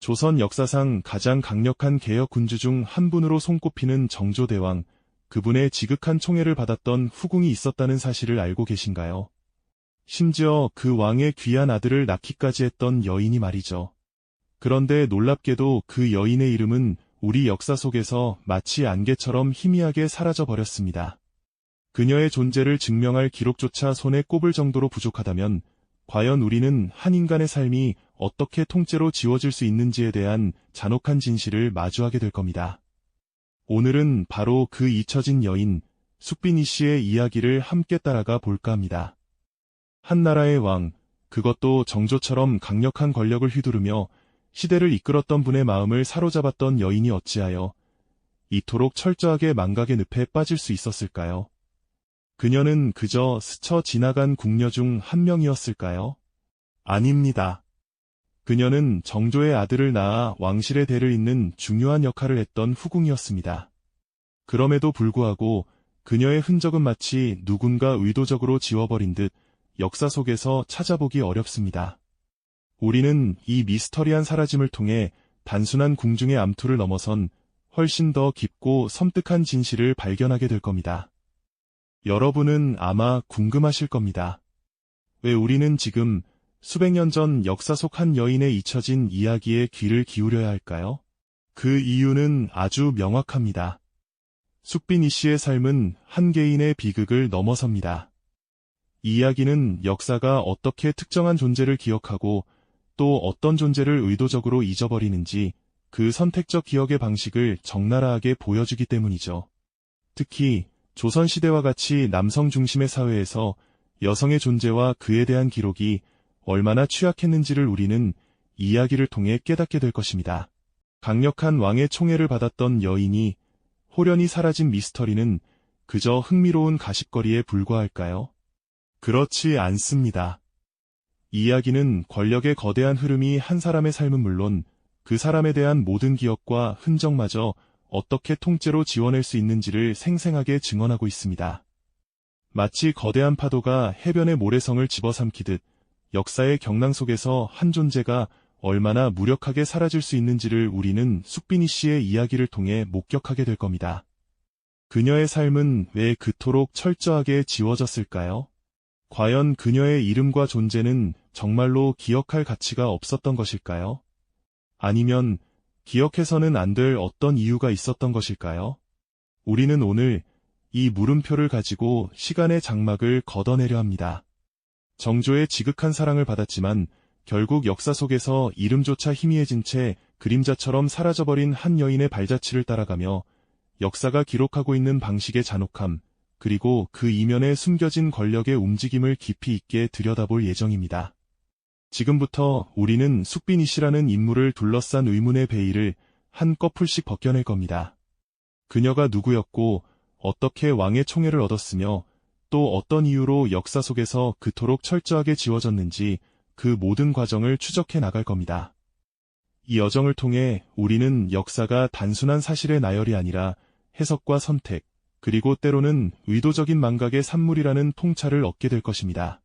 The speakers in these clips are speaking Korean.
조선 역사상 가장 강력한 개혁 군주 중 한 분으로 손꼽히는 정조대왕, 그분의 지극한 총애를 받았던 후궁이 있었다는 사실을 알고 계신가요? 심지어 그 왕의 귀한 아들을 낳기까지 했던 여인이 말이죠. 그런데 놀랍게도 그 여인의 이름은 우리 역사 속에서 마치 안개처럼 희미하게 사라져 버렸습니다. 그녀의 존재를 증명할 기록조차 손에 꼽을 정도로 부족하다면 과연 우리는 한 인간의 삶이 어떻게 통째로 지워질 수 있는지에 대한 잔혹한 진실을 마주하게 될 겁니다. 오늘은 바로 그 잊혀진 여인 숙빈이 씨의 이야기를 함께 따라가 볼까 합니다. 한 나라의 왕, 그것도 정조처럼 강력한 권력을 휘두르며 시대를 이끌었던 분의 마음을 사로잡았던 여인이 어찌하여 이토록 철저하게 망각의 늪에 빠질 수 있었을까요? 그녀는 그저 스쳐 지나간 궁녀 중 한 명이었을까요? 아닙니다. 그녀는 정조의 아들을 낳아 왕실의 대를 잇는 중요한 역할을 했던 후궁이었습니다. 그럼에도 불구하고 그녀의 흔적은 마치 누군가 의도적으로 지워버린 듯 역사 속에서 찾아보기 어렵습니다. 우리는 이 미스터리한 사라짐을 통해 단순한 궁중의 암투를 넘어선 훨씬 더 깊고 섬뜩한 진실을 발견하게 될 겁니다. 여러분은 아마 궁금하실 겁니다. 왜 우리는 지금 수백 년 전 역사 속 한 여인의 잊혀진 이야기에 귀를 기울여야 할까요? 그 이유는 아주 명확합니다. 숙빈 이 씨의 삶은 한 개인의 비극을 넘어섭니다. 이 이야기는 역사가 어떻게 특정한 존재를 기억하고 또 어떤 존재를 의도적으로 잊어버리는지 그 선택적 기억의 방식을 적나라하게 보여주기 때문이죠. 특히 조선시대와 같이 남성 중심의 사회에서 여성의 존재와 그에 대한 기록이 얼마나 취약했는지를 우리는 이야기를 통해 깨닫게 될 것입니다. 강력한 왕의 총애를 받았던 여인이 호련히 사라진 미스터리는 그저 흥미로운 가십거리에 불과할까요? 그렇지 않습니다. 이야기는 권력의 거대한 흐름이 한 사람의 삶은 물론 그 사람에 대한 모든 기억과 흔적마저 어떻게 통째로 지워낼 수 있는지를 생생하게 증언하고 있습니다. 마치 거대한 파도가 해변의 모래성을 집어삼키듯 역사의 경랑 속에서 한 존재가 얼마나 무력하게 사라질 수 있는지를 우리는 숙빈이 씨의 이야기를 통해 목격하게 될 겁니다. 그녀의 삶은 왜 그토록 철저하게 지워졌을까요? 과연 그녀의 이름과 존재는 정말로 기억할 가치가 없었던 것일까요? 아니면 기억해서는 안 될 어떤 이유가 있었던 것일까요? 우리는 오늘 이 물음표를 가지고 시간의 장막을 걷어내려 합니다. 정조의 지극한 사랑을 받았지만 결국 역사 속에서 이름조차 희미해진 채 그림자처럼 사라져버린 한 여인의 발자취를 따라가며 역사가 기록하고 있는 방식의 잔혹함, 그리고 그 이면에 숨겨진 권력의 움직임을 깊이 있게 들여다볼 예정입니다. 지금부터 우리는 숙빈이 씨라는 인물을 둘러싼 의문의 베일을 한 꺼풀씩 벗겨낼 겁니다. 그녀가 누구였고 어떻게 왕의 총애를 얻었으며 또 어떤 이유로 역사 속에서 그토록 철저하게 지워졌는지 그 모든 과정을 추적해 나갈 겁니다. 이 여정을 통해 우리는 역사가 단순한 사실의 나열이 아니라 해석과 선택, 그리고 때로는 의도적인 망각의 산물이라는 통찰을 얻게 될 것입니다.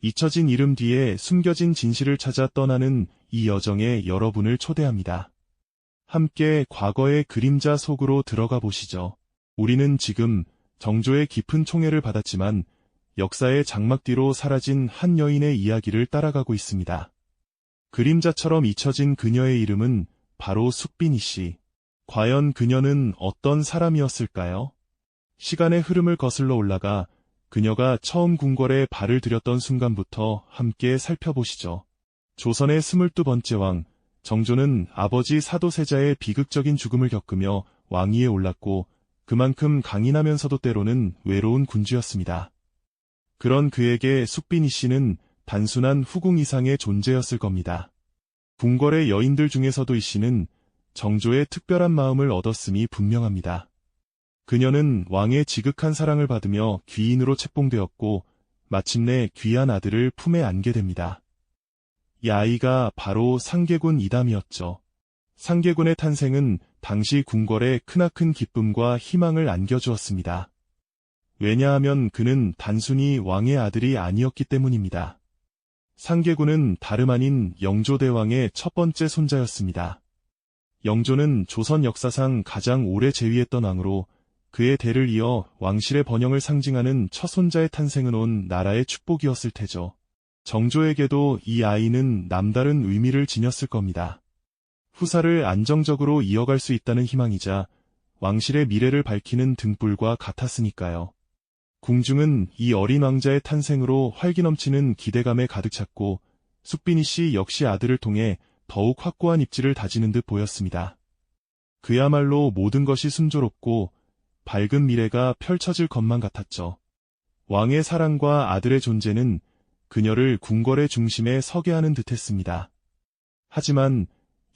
잊혀진 이름 뒤에 숨겨진 진실을 찾아 떠나는 이 여정에 여러분을 초대합니다. 함께 과거의 그림자 속으로 들어가 보시죠. 우리는 지금 정조의 깊은 총애를 받았지만 역사의 장막 뒤로 사라진 한 여인의 이야기를 따라가고 있습니다. 그림자처럼 잊혀진 그녀의 이름은 바로 숙빈이 씨. 과연 그녀는 어떤 사람이었을까요? 시간의 흐름을 거슬러 올라가 그녀가 처음 궁궐에 발을 들였던 순간부터 함께 살펴보시죠. 조선의 스물두 번째 왕, 정조는 아버지 사도세자의 비극적인 죽음을 겪으며 왕위에 올랐고 그만큼 강인하면서도 때로는 외로운 군주였습니다. 그런 그에게 숙빈이 씨는 단순한 후궁 이상의 존재였을 겁니다. 궁궐의 여인들 중에서도 이 씨는 정조의 특별한 마음을 얻었음이 분명합니다. 그녀는 왕의 지극한 사랑을 받으며 귀인으로 책봉되었고 마침내 귀한 아들을 품에 안게 됩니다. 이 아이가 바로 상계군 이담이었죠. 상계군의 탄생은 당시 궁궐에 크나큰 기쁨과 희망을 안겨주었습니다. 왜냐하면 그는 단순히 왕의 아들이 아니었기 때문입니다. 상계군은 다름 아닌 영조대왕의 첫 번째 손자였습니다. 영조는 조선 역사상 가장 오래 재위했던 왕으로 그의 대를 이어 왕실의 번영을 상징하는 첫 손자의 탄생은 온 나라의 축복이었을 테죠. 정조에게도 이 아이는 남다른 의미를 지녔을 겁니다. 후사를 안정적으로 이어갈 수 있다는 희망이자 왕실의 미래를 밝히는 등불과 같았으니까요. 궁중은 이 어린 왕자의 탄생으로 활기 넘치는 기대감에 가득 찼고 숙빈이 씨 역시 아들을 통해 더욱 확고한 입지를 다지는 듯 보였습니다. 그야말로 모든 것이 순조롭고 밝은 미래가 펼쳐질 것만 같았죠. 왕의 사랑과 아들의 존재는 그녀를 궁궐의 중심에 서게 하는 듯 했습니다. 하지만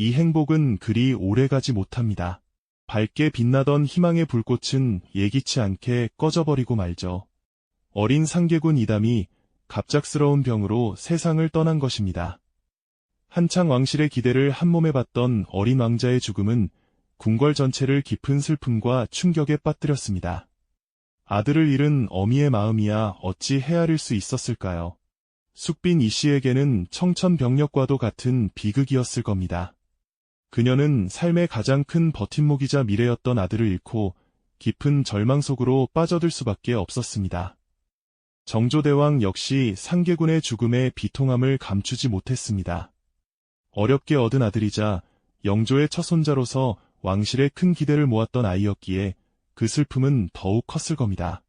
이 행복은 그리 오래가지 못합니다. 밝게 빛나던 희망의 불꽃은 예기치 않게 꺼져버리고 말죠. 어린 상계군 이담이 갑작스러운 병으로 세상을 떠난 것입니다. 한창 왕실의 기대를 한몸에 받던 어린 왕자의 죽음은 궁궐 전체를 깊은 슬픔과 충격에 빠뜨렸습니다. 아들을 잃은 어미의 마음이야 어찌 헤아릴 수 있었을까요? 숙빈 이 씨에게는 청천벽력과도 같은 비극이었을 겁니다. 그녀는 삶의 가장 큰 버팀목이자 미래였던 아들을 잃고 깊은 절망 속으로 빠져들 수밖에 없었습니다. 정조대왕 역시 상계군의 죽음에 비통함을 감추지 못했습니다. 어렵게 얻은 아들이자 영조의 첫 손자로서 왕실에 큰 기대를 모았던 아이였기에 그 슬픔은 더욱 컸을 겁니다.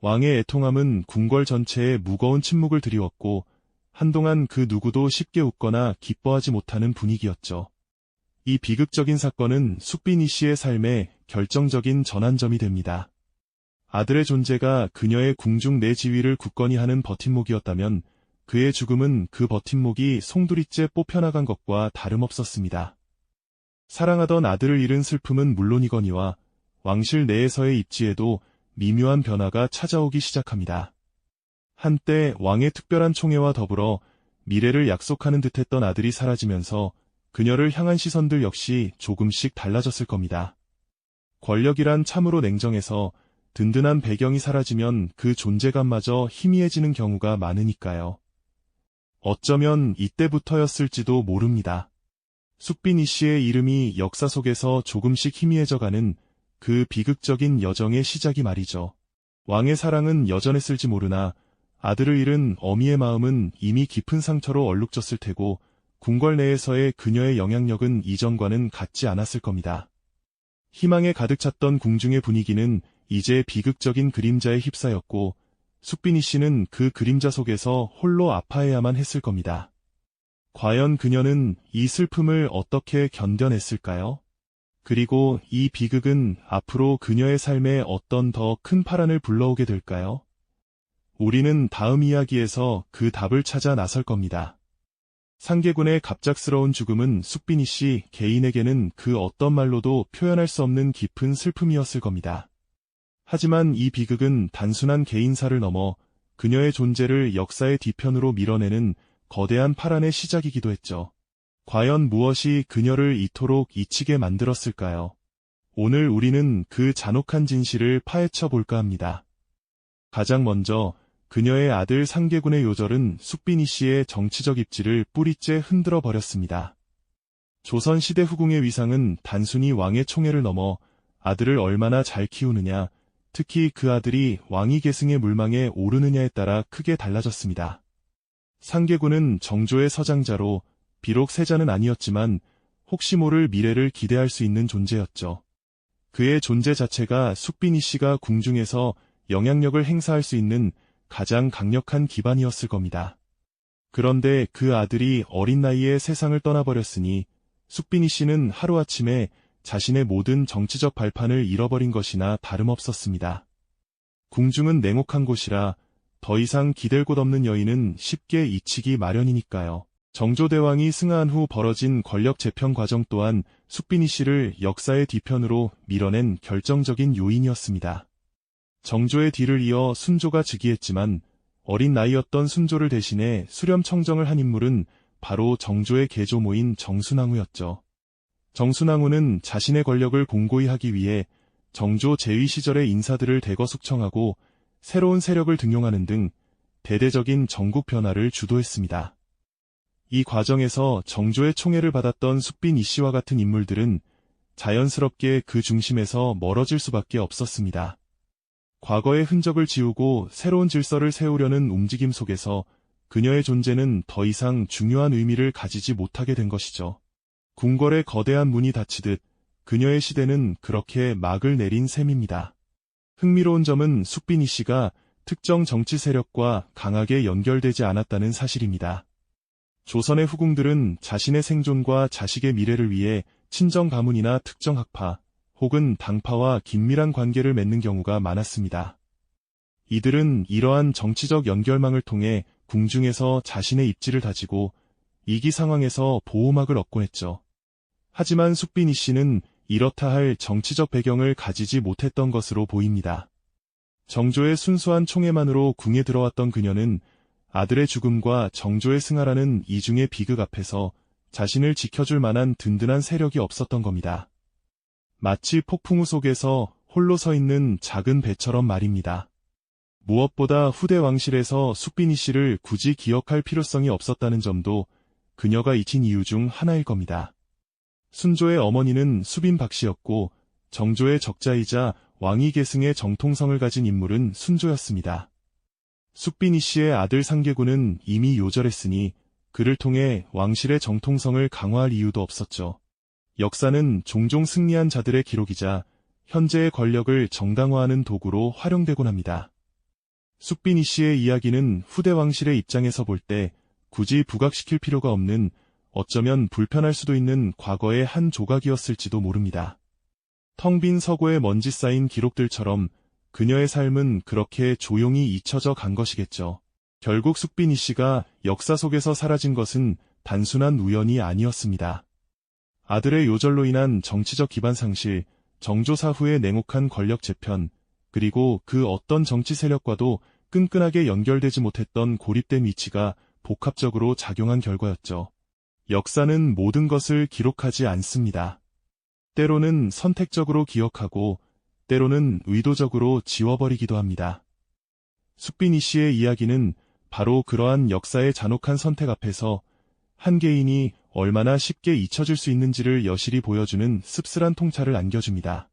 왕의 애통함은 궁궐 전체에 무거운 침묵을 드리웠고 한동안 그 누구도 쉽게 웃거나 기뻐하지 못하는 분위기였죠. 이 비극적인 사건은 숙빈이 씨의 삶에 결정적인 전환점이 됩니다. 아들의 존재가 그녀의 궁중 내 지위를 굳건히 하는 버팀목이었다면 그의 죽음은 그 버팀목이 송두리째 뽑혀나간 것과 다름없었습니다. 사랑하던 아들을 잃은 슬픔은 물론이거니와 왕실 내에서의 입지에도 미묘한 변화가 찾아오기 시작합니다. 한때 왕의 특별한 총애와 더불어 미래를 약속하는 듯했던 아들이 사라지면서 그녀를 향한 시선들 역시 조금씩 달라졌을 겁니다. 권력이란 참으로 냉정해서 든든한 배경이 사라지면 그 존재감마저 희미해지는 경우가 많으니까요. 어쩌면 이때부터였을지도 모릅니다. 숙빈이 씨의 이름이 역사 속에서 조금씩 희미해져가는 그 비극적인 여정의 시작이 말이죠. 왕의 사랑은 여전했을지 모르나 아들을 잃은 어미의 마음은 이미 깊은 상처로 얼룩졌을 테고 궁궐 내에서의 그녀의 영향력은 이전과는 같지 않았을 겁니다. 희망에 가득 찼던 궁중의 분위기는 이제 비극적인 그림자에 휩싸였고 숙빈이 씨는 그 그림자 속에서 홀로 아파해야만 했을 겁니다. 과연 그녀는 이 슬픔을 어떻게 견뎌냈을까요? 그리고 이 비극은 앞으로 그녀의 삶에 어떤 더 큰 파란을 불러오게 될까요? 우리는 다음 이야기에서 그 답을 찾아 나설 겁니다. 상계군의 갑작스러운 죽음은 숙빈이 씨 개인에게는 그 어떤 말로도 표현할 수 없는 깊은 슬픔이었을 겁니다. 하지만 이 비극은 단순한 개인사를 넘어 그녀의 존재를 역사의 뒤편으로 밀어내는 거대한 파란의 시작이기도 했죠. 과연 무엇이 그녀를 이토록 잊히게 만들었을까요? 오늘 우리는 그 잔혹한 진실을 파헤쳐 볼까 합니다. 가장 먼저 그녀의 아들 상계군의 요절은 숙빈이 씨의 정치적 입지를 뿌리째 흔들어 버렸습니다. 조선시대 후궁의 위상은 단순히 왕의 총애를 넘어 아들을 얼마나 잘 키우느냐, 특히 그 아들이 왕위 계승의 물망에 오르느냐에 따라 크게 달라졌습니다. 상계군은 정조의 서장자로 비록 세자는 아니었지만 혹시 모를 미래를 기대할 수 있는 존재였죠. 그의 존재 자체가 숙빈이 씨가 궁중에서 영향력을 행사할 수 있는 가장 강력한 기반이었을 겁니다. 그런데 그 아들이 어린 나이에 세상을 떠나버렸으니 숙빈이 씨는 하루아침에 자신의 모든 정치적 발판을 잃어버린 것이나 다름없었습니다. 궁중은 냉혹한 곳이라 더 이상 기댈 곳 없는 여인은 쉽게 잊히기 마련이니까요. 정조대왕이 승하한 후 벌어진 권력 재편 과정 또한 숙빈이 씨를 역사의 뒤편으로 밀어낸 결정적인 요인이었습니다. 정조의 뒤를 이어 순조가 즉위했지만 어린 나이였던 순조를 대신해 수렴 청정을 한 인물은 바로 정조의 계조모인 정순왕후였죠. 정순왕후는 자신의 권력을 공고히 하기 위해 정조 재위 시절의 인사들을 대거 숙청하고 새로운 세력을 등용하는 등 대대적인 전국 변화를 주도했습니다. 이 과정에서 정조의 총애를 받았던 숙빈 이씨와 같은 인물들은 자연스럽게 그 중심에서 멀어질 수밖에 없었습니다. 과거의 흔적을 지우고 새로운 질서를 세우려는 움직임 속에서 그녀의 존재는 더 이상 중요한 의미를 가지지 못하게 된 것이죠. 궁궐의 거대한 문이 닫히듯 그녀의 시대는 그렇게 막을 내린 셈입니다. 흥미로운 점은 숙빈이 씨가 특정 정치 세력과 강하게 연결되지 않았다는 사실입니다. 조선의 후궁들은 자신의 생존과 자식의 미래를 위해 친정 가문이나 특정 학파 혹은 당파와 긴밀한 관계를 맺는 경우가 많았습니다. 이들은 이러한 정치적 연결망을 통해 궁중에서 자신의 입지를 다지고 이기 상황에서 보호막을 얻곤 했죠. 하지만 숙빈이 씨는 이렇다 할 정치적 배경을 가지지 못했던 것으로 보입니다. 정조의 순수한 총애만으로 궁에 들어왔던 그녀는 아들의 죽음과 정조의 승하라는 이중의 비극 앞에서 자신을 지켜줄 만한 든든한 세력이 없었던 겁니다. 마치 폭풍우 속에서 홀로 서 있는 작은 배처럼 말입니다. 무엇보다 후대 왕실에서 숙빈이 씨를 굳이 기억할 필요성이 없었다는 점도 그녀가 잊힌 이유 중 하나일 겁니다. 순조의 어머니는 수빈 박씨였고 정조의 적자이자 왕위 계승의 정통성을 가진 인물은 순조였습니다. 숙빈이 씨의 아들 상계군은 이미 요절했으니 그를 통해 왕실의 정통성을 강화할 이유도 없었죠. 역사는 종종 승리한 자들의 기록이자 현재의 권력을 정당화하는 도구로 활용되곤 합니다. 숙빈이 씨의 이야기는 후대 왕실의 입장에서 볼 때 굳이 부각시킬 필요가 없는 어쩌면 불편할 수도 있는 과거의 한 조각이었을지도 모릅니다. 텅 빈 서고에 먼지 쌓인 기록들처럼 그녀의 삶은 그렇게 조용히 잊혀져 간 것이겠죠. 결국 숙빈이 씨가 역사 속에서 사라진 것은 단순한 우연이 아니었습니다. 아들의 요절로 인한 정치적 기반 상실, 정조 사 후의 냉혹한 권력 재편, 그리고 그 어떤 정치 세력과도 끈끈하게 연결되지 못했던 고립된 위치가 복합적으로 작용한 결과였죠. 역사는 모든 것을 기록하지 않습니다. 때로는 선택적으로 기억하고 때로는 의도적으로 지워버리기도 합니다. 숙빈이 씨의 이야기는 바로 그러한 역사의 잔혹한 선택 앞에서 한 개인이 얼마나 쉽게 잊혀질 수 있는지를 여실히 보여주는 씁쓸한 통찰을 안겨줍니다.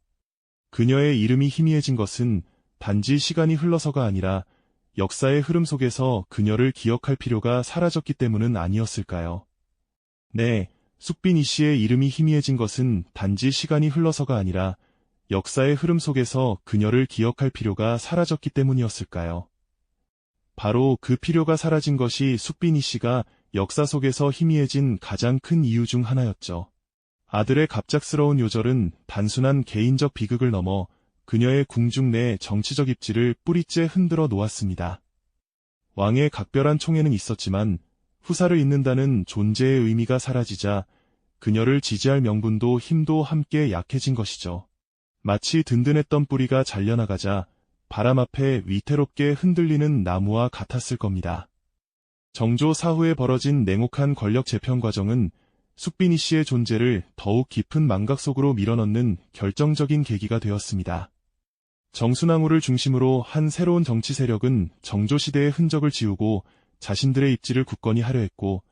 그녀의 이름이 희미해진 것은 단지 시간이 흘러서가 아니라 역사의 흐름 속에서 그녀를 기억할 필요가 사라졌기 때문은 아니었을까요? 네, 숙빈이 씨의 이름이 희미해진 것은 단지 시간이 흘러서가 아니라 역사의 흐름 속에서 그녀를 기억할 필요가 사라졌기 때문이었을까요? 바로 그 필요가 사라진 것이 숙빈이 씨가 역사 속에서 희미해진 가장 큰 이유 중 하나였죠. 아들의 갑작스러운 요절은 단순한 개인적 비극을 넘어 그녀의 궁중 내 정치적 입지를 뿌리째 흔들어 놓았습니다. 왕의 각별한 총애는 있었지만 후사를 잇는다는 존재의 의미가 사라지자 그녀를 지지할 명분도 힘도 함께 약해진 것이죠. 마치 든든했던 뿌리가 잘려나가자 바람 앞에 위태롭게 흔들리는 나무와 같았을 겁니다. 정조 사후에 벌어진 냉혹한 권력 재편 과정은 숙빈이 씨의 존재를 더욱 깊은 망각 속으로 밀어넣는 결정적인 계기가 되었습니다. 정순왕후를 중심으로 한 새로운 정치 세력은 정조 시대의 흔적을 지우고 자신들의 입지를 굳건히 하려 했고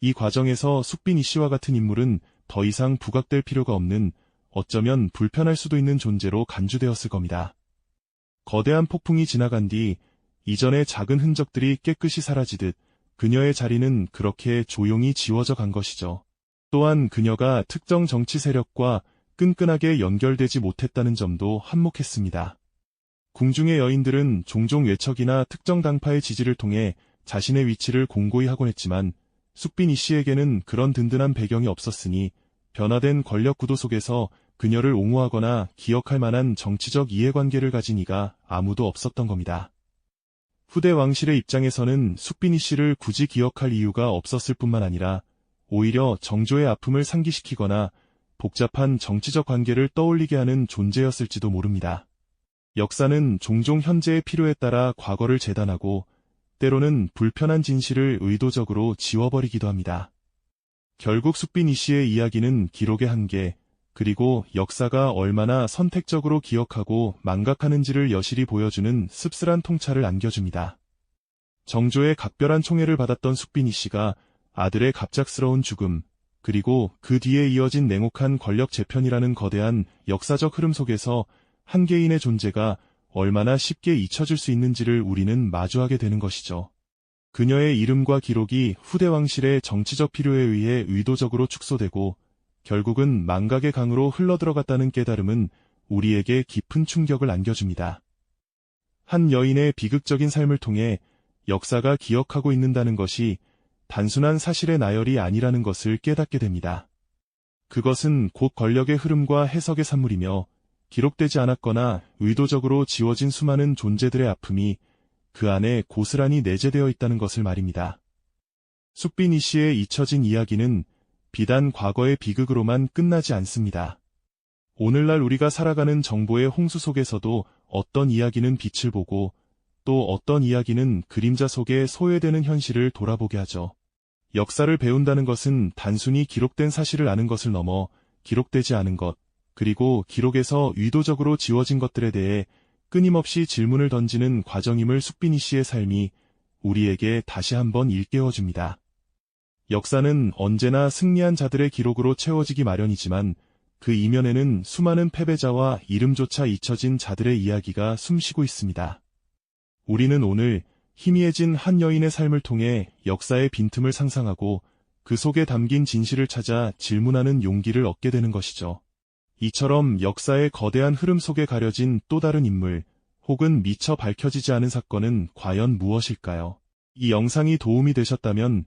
이 과정에서 숙빈 이 씨와 같은 인물은 더 이상 부각될 필요가 없는 어쩌면 불편할 수도 있는 존재로 간주되었을 겁니다. 거대한 폭풍이 지나간 뒤 이전의 작은 흔적들이 깨끗이 사라지듯 그녀의 자리는 그렇게 조용히 지워져 간 것이죠. 또한 그녀가 특정 정치 세력과 끈끈하게 연결되지 못했다는 점도 한몫했습니다. 궁중의 여인들은 종종 외척이나 특정 당파의 지지를 통해 자신의 위치를 공고히 하곤 했지만 숙빈 이 씨에게는 그런 든든한 배경이 없었으니 변화된 권력 구도 속에서 그녀를 옹호하거나 기억할 만한 정치적 이해관계를 가진 이가 아무도 없었던 겁니다. 후대 왕실의 입장에서는 숙빈이 씨를 굳이 기억할 이유가 없었을 뿐만 아니라 오히려 정조의 아픔을 상기시키거나 복잡한 정치적 관계를 떠올리게 하는 존재였을지도 모릅니다. 역사는 종종 현재의 필요에 따라 과거를 재단하고 때로는 불편한 진실을 의도적으로 지워버리기도 합니다. 결국 숙빈이 씨의 이야기는 기록의 한계, 그리고 역사가 얼마나 선택적으로 기억하고 망각하는지를 여실히 보여주는 씁쓸한 통찰을 안겨줍니다. 정조의 각별한 총애를 받았던 숙빈이 씨가 아들의 갑작스러운 죽음, 그리고 그 뒤에 이어진 냉혹한 권력 재편이라는 거대한 역사적 흐름 속에서 한 개인의 존재가 얼마나 쉽게 잊혀질 수 있는지를 우리는 마주하게 되는 것이죠. 그녀의 이름과 기록이 후대 왕실의 정치적 필요에 의해 의도적으로 축소되고 결국은 망각의 강으로 흘러들어갔다는 깨달음은 우리에게 깊은 충격을 안겨줍니다. 한 여인의 비극적인 삶을 통해 역사가 기억하고 있는다는 것이 단순한 사실의 나열이 아니라는 것을 깨닫게 됩니다. 그것은 곧 권력의 흐름과 해석의 산물이며 기록되지 않았거나 의도적으로 지워진 수많은 존재들의 아픔이 그 안에 고스란히 내재되어 있다는 것을 말입니다. 숙빈 이 씨의 잊혀진 이야기는 비단 과거의 비극으로만 끝나지 않습니다. 오늘날 우리가 살아가는 정보의 홍수 속에서도 어떤 이야기는 빛을 보고 또 어떤 이야기는 그림자 속에 소외되는 현실을 돌아보게 하죠. 역사를 배운다는 것은 단순히 기록된 사실을 아는 것을 넘어 기록되지 않은 것, 그리고 기록에서 의도적으로 지워진 것들에 대해 끊임없이 질문을 던지는 과정임을 숙빈이 씨의 삶이 우리에게 다시 한번 일깨워줍니다. 역사는 언제나 승리한 자들의 기록으로 채워지기 마련이지만 그 이면에는 수많은 패배자와 이름조차 잊혀진 자들의 이야기가 숨쉬고 있습니다. 우리는 오늘 희미해진 한 여인의 삶을 통해 역사의 빈틈을 상상하고 그 속에 담긴 진실을 찾아 질문하는 용기를 얻게 되는 것이죠. 이처럼 역사의 거대한 흐름 속에 가려진 또 다른 인물, 혹은 미처 밝혀지지 않은 사건은 과연 무엇일까요? 이 영상이 도움이 되셨다면